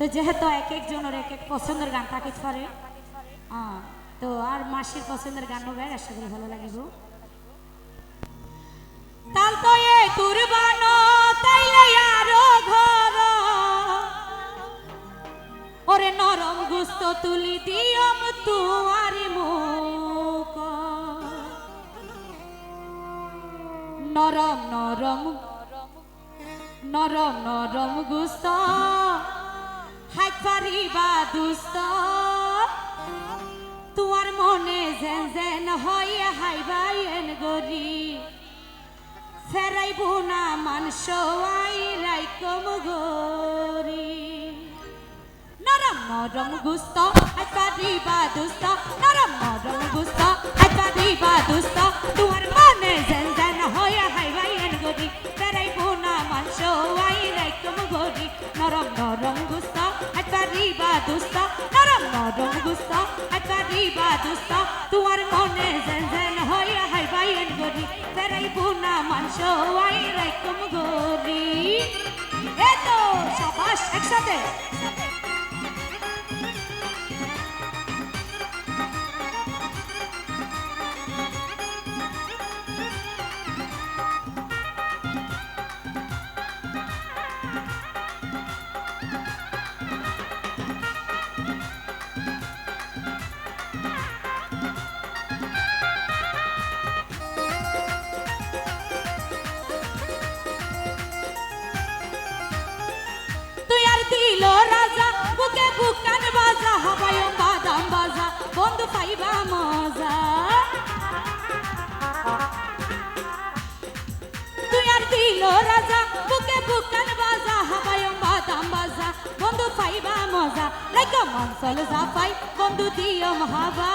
তো যেহেতু এক একজনের এক এক পছন্দের গান থাকে পারে তো আর মাসির পছন্দের গানও গায়, আশা করি ভালো লাগিব। তাল তো এ কুরবানো তাইলে আরও ঘর। ওরে নরম গুস্ত তুলি দিয়ম তুয়ার মুখ। নরম নরম নরম নরম গুস্ত হাত পারিবা দুস্ত। তোমার মনে যেন যেন হয় হাইবাই এন গরি। ফেরাইব না মানস আই রাইকম গরি। নরম নরম গুস্ত হাইপারিবা দুস্ত। নরম নরম গুস্ত হাইপারিবা দুস্ত। তোমার মনে যেন যেন হইয়া হাইবাই এন গরি। ফেরাইব না মানস আই রাইকম গরি। নরম নরম দুস্ত, নরম নরম গুস্ত বা দুস্তা। তোমার মনে জেন জেন হইয়া হাইবাই এন গরি ফেরাইব বুনা মানস আই রাইকম গরি এতো সাবাস একসাথে। রাজা বুকে বুকান বাজা হবায় বাদাম বাজা, বন্ধু পাইবা মজা। তুই আর দিল রাজা, বুকে বাজা হবায় বাদাম বাজা, বন্ধু পাইবা মজা। লাইক মনসল জাপাই, বন্ধু দিও মহাবা।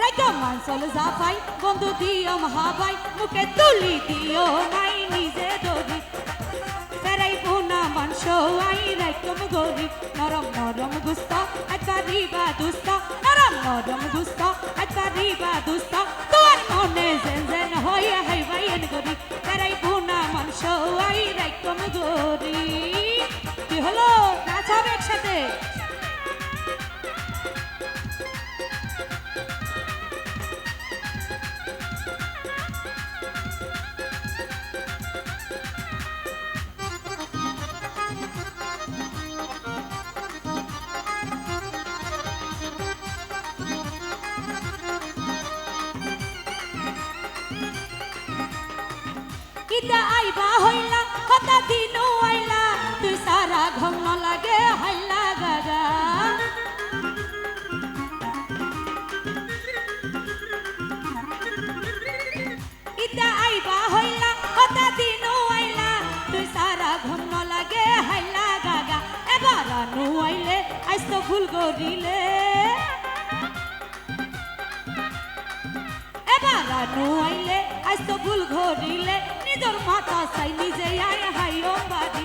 রাইকা মানসল জাফাই বন্ধু দিও মহাবাই, মুখে তুলি দিও নাই নিজে ফেরাই আই রাইকম গরি। নরম নরম গুস্ত পারিবা দুস্ত। নরম নরম গুস্ত পারিবা দুস্ত। তোর মনে জেন জেন হয়ে হাইবাই এন গরি। তারাই বোনা মানস সবাই রাইকম গরি। কি হলো? নাচ হবে একসাথে? ইতা আইবা হইলা কথা দিনু আইলা, তুই সারা ঘম ন লাগে হাইলা গাগা। ইতা আইবা হইলা কথা দিনু আইলা, তুই সারা ঘম ন লাগে হাইলা গাগা। এবার নু আইলে, আইস তো ভুল করিলে। এবার নু আইলে আজ তো ভুল ঘরিলে নিজর মাথা চাই নিজে আয় হাইও বাড়ি।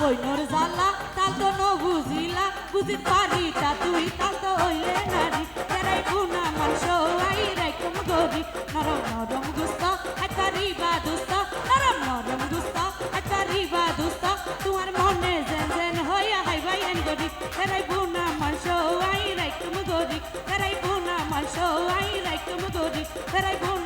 বইনর জ্বালা তাল তো ন বুঝিলা। বুঝিত পারি তা তুই তাল তো হইলে নারী। তেরাই গুণা মানুষ আই রাইকুম গরি। নরম নরম দুস্ত একারি বা দুস্ত, নরম নরম দুস্ত একারি বা দুস্ত। তোমার মনে জেন জেন হইয়া হাই ভাই এন গরি। তেরাই গুণা মানুষ আই রাইকুম গরি। তেরাই গুণা মানুষ আই রাইকুম গরি। তেরাই গুণা